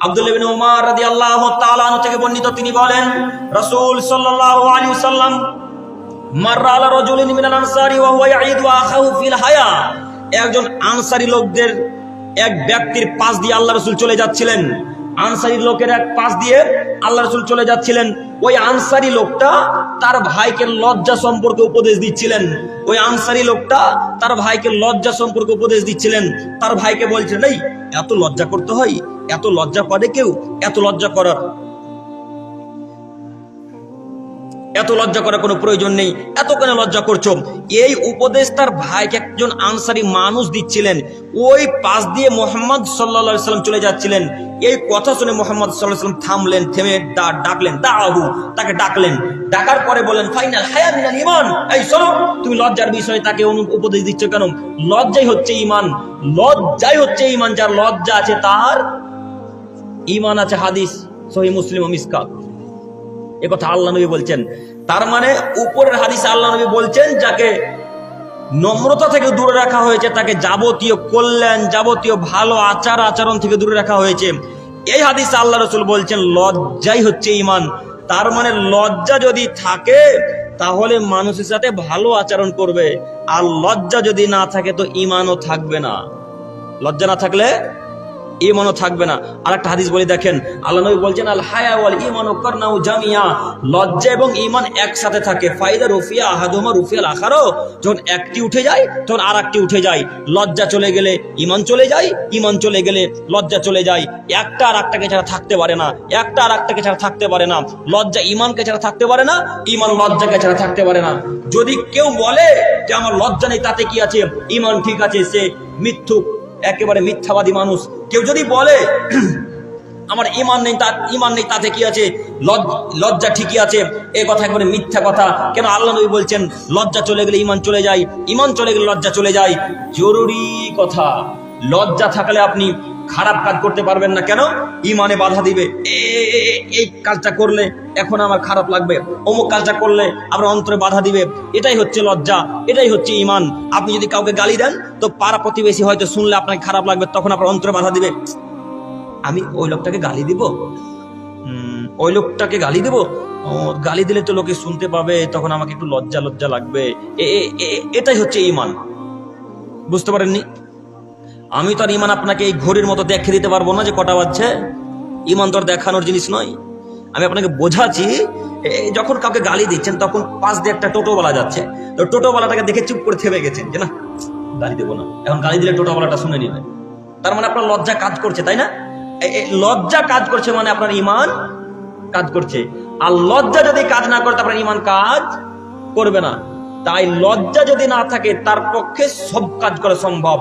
আব্দুল ইবনে উমর রাদিয়াল্লাহু তাআলা আনহু থেকে বর্ণিত, তিনি বলেন, রাসূল সাল্লাল্লাহু আলাইহি ওয়াসাল্লাম মাররা আলা রাজুলিন মিনাল আনসারি ওয়া হুয়া হায়া। একজন আনসারী লোকদের এক ব্যক্তির পাশ দিয়ে আল্লাহ রাসূল চলে যাচ্ছিলেন। আনসারী লোকের এক পাশ দিয়ে আল্লাহ রাসূল চলে যাচ্ছিলেন। ওই আনসারী লোকটা তার ভাইকে লজ্জা সম্পর্কে উপদেশ দিচ্ছিলেন। ওই আনসারী লোকটা তার ভাইকে লজ্জা সম্পর্কে উপদেশ দিচ্ছিলেন। তার ভাইকে বলছিলেন এই, এত লজ্জা করতে হয়? এত লজ্জা করে কেউ? এত লজ্জা করার? এত লজ্জা করার কোনো প্রয়োজন নেই। এত কেন লজ্জা করছ? এই উপদেশ তার ভাইকে একজন আনসারি মানুষ দিচ্ছিলেন। ওই পাশ দিয়ে মোহাম্মদ সাল্লা সাল্লাম চলে যাচ্ছিলেন। এই কথা শুনে মোহাম্মদ সাল্লাহ সাল্লাম থামলেন, থেমে ডাকলেন দাহু তাকে ডাকলেন। ডাকার পরে বলেন ফাইনাল হায়া মিনাল ইমান এই, শোনো, তুমি লজ্জার বিষয়ে তাকে উপদেশ দিচ্ছ কেন? লজ্জাই হচ্ছে ইমান লজ্জাই হচ্ছে ইমান যার লজ্জা আছে তার ইমান আছে হাদিস সহি মুসলিম মিসকাত। এ কথা আল্লাহ নবী বলছেন। তার মানে উপরের হাদিস আল্লাহ নবী বলছেন, যাকে নম্রতা থেকে দূরে রাখা হয়েছে, তাকে যাবতীয় কল্যাণ, যাবতীয় ভালো আচার আচরণ থেকে দূরে রাখা হয়েছে। এই হাদিস আল্লাহ রসুল বলছেন, লজ্জাই হচ্ছে ইমান তার মানে লজ্জা যদি থাকে, তাহলে মানুষের সাথে ভালো আচরণ করবে। আর লজ্জা যদি না থাকে, তো ইমানও থাকবে না। লজ্জা না থাকলে ইমানও থাকবে না। আর একটা হাদিস বলে দেখেন, আল্লাহ নবী বলছেন আল হায়া ওয়াল ইমান ও জামিয়া। লজ্জা এবং ইমান একসাথে থাকে। ফায়দা রুফিয়া আহাদুমা রুফিয়াল আখারো। যখন একটি উঠে যায়, তখন আর একটি উঠে যায়। লজ্জা চলে গেলে ইমান চলে যায় ইমান চলে গেলে লজ্জা চলে যায়। একটা আর একটাকে ছাড়া থাকতে পারে না। একটা আর একটাকে ছাড়া থাকতে পারে না। লজ্জা ইমানকে ছাড়া থাকতে পারে না ইমান লজ্জাকে ছাড়া থাকতে পারে না। যদি কেউ বলে যে, আমার লজ্জা নেই, তাতে কি আছে? ইমান ঠিক আছে, সে মিথ্যুক একেবারে মিথ্যাবাদী মানুষ। কেউ যদি বলে, আমার ইমান নেই, তার ইমান নেই, তাতে কি আছে? লজ- লজ্জা ঠিকই আছে। এ কথা একবারে মিথ্যা কথা। কেন আল্লাহ নবী বলছেন, লজ্জা চলে গেলে ইমান চলে যায় ইমান চলে গেলে লজ্জা চলে যায়। জরুরি কথা। লজ্জা থাকলে আপনি খারাপ কাজ করতে পারবেন না। কেন? ইমানে বাধা দিবে। এই কাজটা করলে এখন আমার খারাপ লাগবে। অমুক কাজটা করলে আপনার অন্তরে বাধা দিবে। এটাই হচ্ছে লজ্জা। এটাই হচ্ছে ইমান আপনি যদি কাউকে গালি দেন, তো পাড়া প্রতিবেশী হয়তো শুনলে আপনাকে খারাপ লাগবে, তখন আপনার অন্তরে বাধা দিবে। আমি ওই লোকটাকে গালি দিব? ওই লোকটাকে গালি দিব? গালি দিলে তো লোকে শুনতে পাবে, তখন আমাকে একটু লজ্জা লজ্জা লাগবে। এটাই হচ্ছে ইমান বুঝতে পারেননি? আমি তো আর ইমান আপনাকে এই ঘড়ির মতো দেখে দিতে পারব না যে কটা বাজছে। ইমান তো দেখানোর জিনিস নয়। আমি আপনাকে বোঝাচ্ছি যখন কাউকে গালি দিচ্ছেন, তখন পাশ দিয়ে একটা টোটোওয়ালা যাচ্ছে। তো টোটোওয়ালাটাকে দেখে চুপ করে থেমে গেছেন যে না, গালি দেবো না। এখন গালি দিলে টোটোওয়ালাটা শুনে নিবে। তার মানে আপনার লজ্জা কাজ করছে, তাই না? লজ্জা কাজ করছে মানে আপনার ইমান কাজ করছে। আর লজ্জা যদি কাজ না করে আপনার ইমান কাজ করবে না। তাই লজ্জা যদি না থাকে, তার পক্ষে সব কাজ করা সম্ভব।